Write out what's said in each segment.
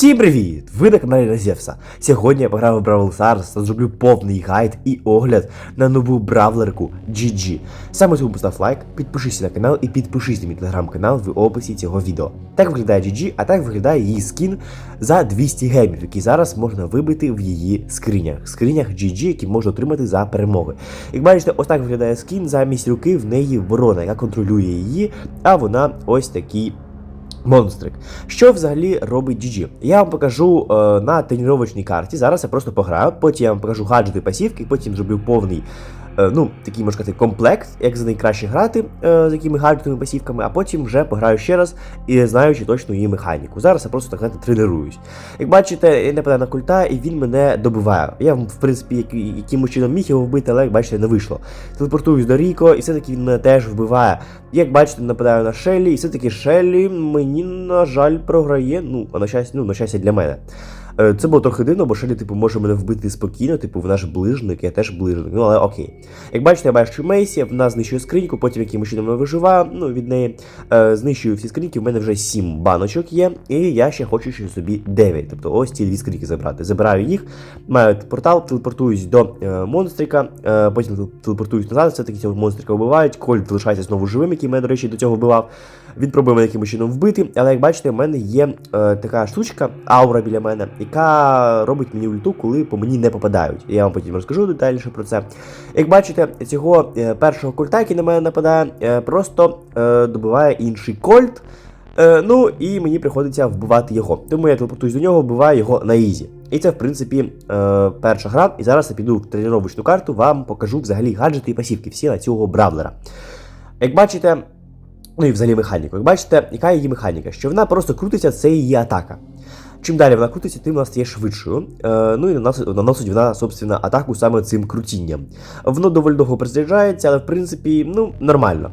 Всім привіт! Ви на каналі Розєвса. Сьогодні я пограв в Бравл Stars та зроблю повний гайд і огляд на нову бравлерку GG. Саме тому постав лайк, підпишися на канал і підпишись на мій телеграм-канал в описі цього відео. Так виглядає GG, а так виглядає її скін за 200 гемів, які зараз можна вибити в її скринях. Скринях GG, які можна отримати за перемоги. Як бачите, ось так виглядає скін, замість руки в неї ворона, яка контролює її, а вона ось такий. Монстрик. Що взагалі робить GG? Я вам покажу е, на тренувачній карті. Зараз я просто пограю, потім я вам покажу гаджети пасівки, потім зроблю повний. Е, Ну, такий можна сказати, комплект, як за найкраще грати е, з якими гаджетами пасівками, а потім вже пограю ще раз і знаючи точно її механіку. Зараз я просто так знаєте, тренуюсь. Як бачите, я нападаю на культа, і він мене добиває. Я, в принципі, як, якимось чином міг його вбити, але як бачите, не вийшло. Телепортуюсь до Ріко, і все-таки він мене теж вбиває. Як бачите, нападаю на Шеллі, і все-таки Шеллі мені, на жаль, програє. Ну, а на щастя, ну, на щастя для мене. Е, Це було трохи дивно, бо Шелі, типу, може мене вбити спокійно, типу, вона ж ближник, я теж ближник. Ну, але окей. Як бачите, я бачу Мейсі, вона знищує скриньку, потім якимось чином вона виживає, ну, від неї е, знищую всі скриньки, в мене вже 7 баночок є, і я ще хочу ще собі 9. Тобто ось ці дві скриньки забрати. Забираю їх, маю портал, телепортуюсь до е, монстрика, е, потім телепортуюсь назад, все-таки цього монстрика вбивають, Кольт залишається знову живим, який мене, до речі, до цього вбивав. Він пробує мене якимось чином вбити, але як бачите, в мене є е, така штучка, аура біля мене, яка робить мені ульту, коли по мені не попадають. Я вам потім розкажу детальніше про це. Як бачите, цього е, першого кольта, який на мене нападає, е, просто е, добиває інший кольт. Ну і мені приходиться вбивати його. Тому я телепортуюсь до нього, вбиваю його на ізі. І це, в принципі, перша гра. І зараз я піду в тренувачну карту, вам покажу взагалі гаджети і пасівки всі на цього бравлера. Як бачите, ну і взагалі механіку. Як бачите, яка її механіка? Що вона просто крутиться, це її атака. Чим далі вона крутиться, тим вона стає швидшою. Е, ну і наносить, вона, собственно, атаку саме цим крутінням. Воно доволі довго призаряджається, але в принципі, ну, нормально.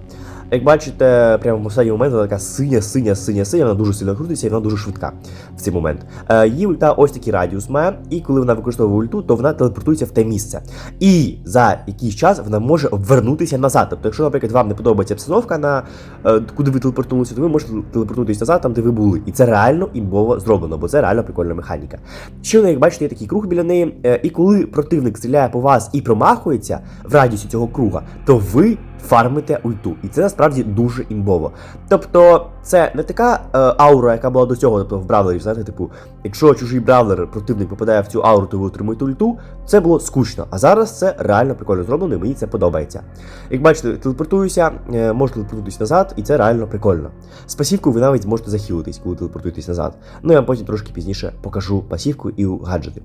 Як бачите, прямо в останній момент вона така синя, синя, синя, синя, вона дуже сильно крутиться і вона дуже швидка в цей момент. Е, її ульта ось такий радіус має, і коли вона використовує ульту, то вона телепортується в те місце. І за якийсь час вона може вернутися назад. Тобто, якщо, наприклад, вам не подобається обстановка, на е, куди ви телепортувалися, то ви можете телепортуватись назад, там, де ви були. І це реально імбово зроблено, бо це реально прикольна механіка. Ще як бачите, є такий круг біля неї, е, і коли противник стріляє по вас і промахується в радіусі цього круга, то ви фармите ульту. І це насправді дуже імбово. Тобто, це не така е, аура, яка була до цього, тобто в бравлері, знаєте, типу, якщо чужий бравлер, противник попадає в цю ауру, то ви отримуєте ульту, це було скучно. А зараз це реально прикольно зроблено, і мені це подобається. Як бачите, телепортуюся, е, можу телепортуватись назад, і це реально прикольно. З пасівкою ви навіть можете захилитись, коли телепортуєтесь назад. Ну я вам потім трошки пізніше покажу пасівку і гаджети.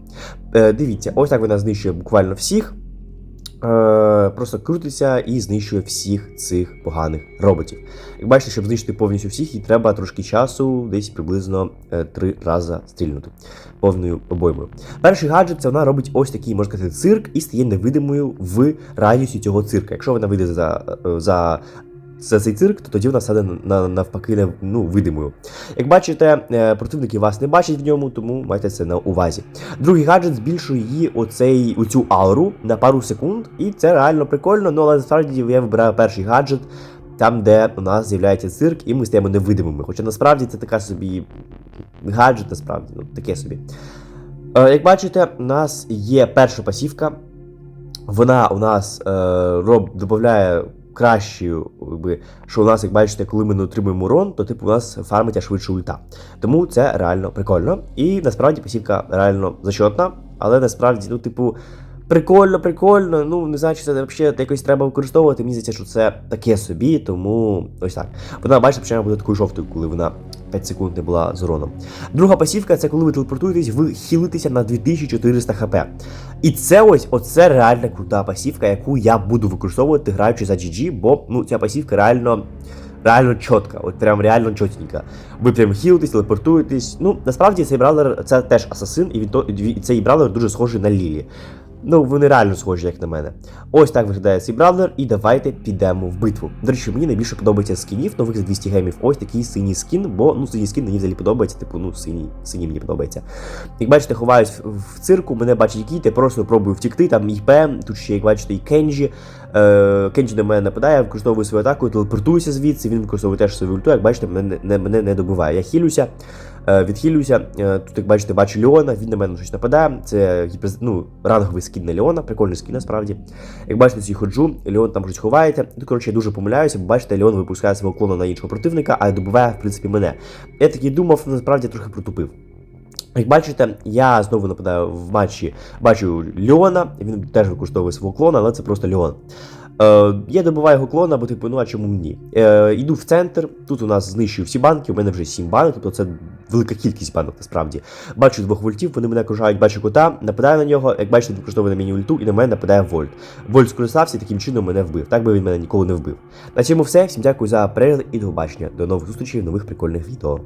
Е, дивіться, ось так вона знищує буквально всіх. Е, просто крутиться і знищує всіх цих поганих роботів. Як бачите, щоб знищити повністю всіх, їй треба трошки часу, десь приблизно е, три рази стрільнути повною обоймою. Перший гаджет це вона робить ось такий, можна сказати, цирк і стає невидимою в радіусі цього цирка. Якщо вона вийде за, е, за за цей цирк, то тоді вона стане на, навпаки ну, видимою. Як бачите, е, противники вас не бачать в ньому, тому майте це на увазі. Другий гаджет збільшує її оцей, оцю ауру на пару секунд, і це реально прикольно, ну але насправді я вибираю перший гаджет. Там, де у нас з'являється цирк, і ми стаємо невидимими. Хоча насправді це така собі гаджет, насправді, ну таке собі. Е, як бачите, у нас є перша пасівка. Вона у нас е, роб, додає кращою, якби, що у нас, як бачите, коли ми не отримуємо урон, то типу у нас фармиться швидше ульта. Тому це реально прикольно. І насправді посівка реально зачетна, але насправді, ну, типу, прикольно, прикольно. Ну, не знаю, чи це взагалі якось треба використовувати. Мені здається, що це таке собі, тому ось так. Вона, бачите, починає бути такою жовтою, коли вона 5 секунд не була з уроном. Друга пасівка це коли ви телепортуєтесь, ви хілитеся на 2400 хп. І це ось оце реально крута пасівка, яку я буду використовувати, граючи за GG, бо ну, ця пасівка реально. Реально чітка, от прям реально чотенька. Ви прям хілитесь, телепортуєтесь. Ну, насправді цей бравлер це теж асасин, і він то і цей бравлер дуже схожий на Лілі. Ну, вони реально схожі, як на мене. Ось так виглядає цей бравлер, і давайте підемо в битву. До речі, мені найбільше подобається скінів нових за 200 гемів. Ось такий синій скін, бо ну синій скін мені взагалі подобається, типу, ну, синій, синій мені подобається. Як бачите, ховаюсь в, цирку, мене бачить кіт, я просто пробую втікти, там і ПМ, тут ще, як бачите, і Кенджі. Е, Кенджі на мене нападає, я використовую свою атаку, телепортуюся звідси, він використовує теж свою ульту, як бачите, мене не, мене не добиває. Я хілюся, е, відхилюся. Е, Тут, як бачите, бачу Леона, він на мене щось нападає. Це ну, ранговий скін на Леона, прикольний скін насправді. Як бачите, цю ходжу, Леон там щось ховається. Тут, коротше, я дуже помиляюся, бо бачите, Леон випускає свого клону на іншого противника, а добиває, в принципі, мене. Я такий думав, насправді трохи протупив. Як бачите, я знову нападаю в матчі, бачу Леона, він теж використовує свого клона, але це просто Леон. Е, я добиваю його клона, бо типу, ну а чому ні? Е, йду в центр, тут у нас знищую всі банки, у мене вже 7 банок, тобто це велика кількість банок насправді. Бачу двох вольтів, вони мене окружають, бачу кота, нападаю на нього, як бачите, використовує на мені ульту, і на мене нападає вольт. Вольт скористався і таким чином мене вбив. Так би він мене ніколи не вбив. На цьому все. Всім дякую за перегляд і до побачення. До нових зустрічей в нових прикольних відео.